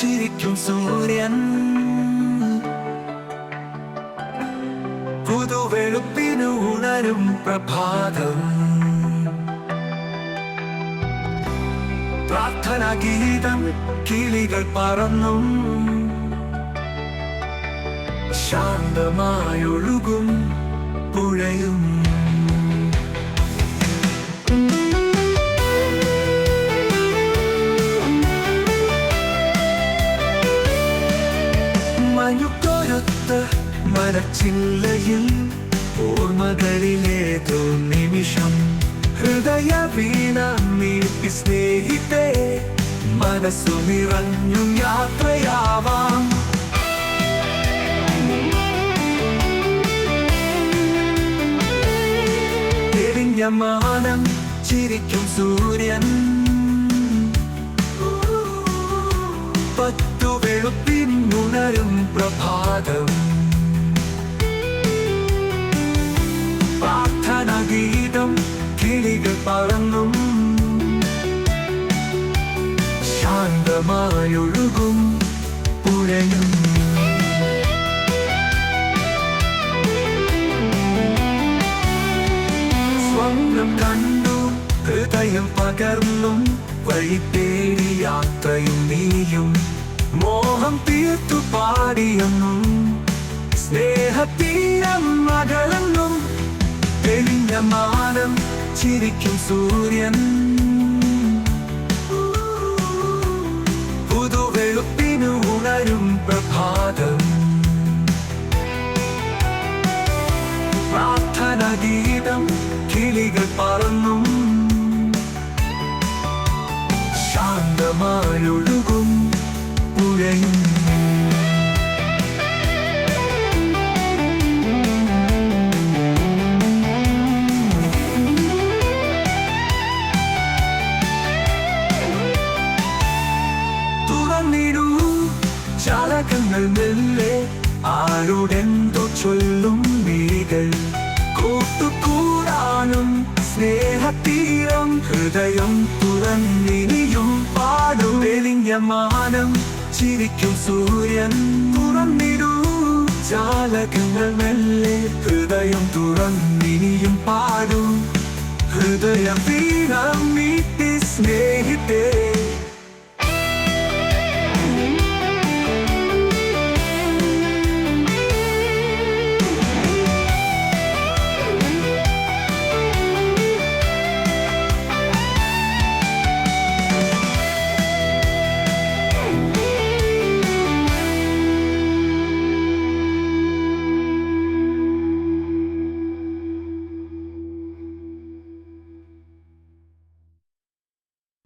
ചിരിക്കും സൂര്യൻ. പുതുവെളുപ്പിനു ഉണരും പ്രഭാതം. പ്രാർത്ഥന ഗീതം കിളികൾ പറന്നും. ശാന്തമായൊഴുകും പുഴയും. മരച്ചില്ലയിൽ ഓർമ്മകളിലേതോ നിമിഷം ഹൃദയ വീണ മീട്ടി സ്നേഹിതേ മനസ്സു നിറഞ്ഞു യാത്രയാവാം. എരിഞ്ഞ മാനം ചിരിക്കും സൂര്യൻ. പത്തു വെളുപ്പിനുണരും പ്രഭാതം. ശാന്തമായൊഴുകും പുഴയും സ്വപ്നം കണ്ടു ഹൃദയം പകർന്നും വഴി യാത്രയും നീയും. മോഹം തീർത്തു പാടിയെന്നും സ്നേഹത്തീരം മകളെന്നും തെളിഞ്ഞ മാനം ചിരിക്കും സൂര്യൻ. പുഴയും തുറന്നിടൂ ചാലകങ്ങൾ ചൊല്ലും മിഴികൾ. കൂട്ടുകൂടാനും സ്നേഹത്തീരം ഹൃദയം തുറന്നിനിയും പാടും. വെളിഞ്ഞ മാനം ചിരിക്കും സൂര്യൻ തുറന്നിടൂ. ജാലകങ്ങൾ മെല്ലെ ഹൃദയം തുറന്നിനിയും പാടും. ഹൃദയം വീണം നീട്ടി സ്നേഹിതേ.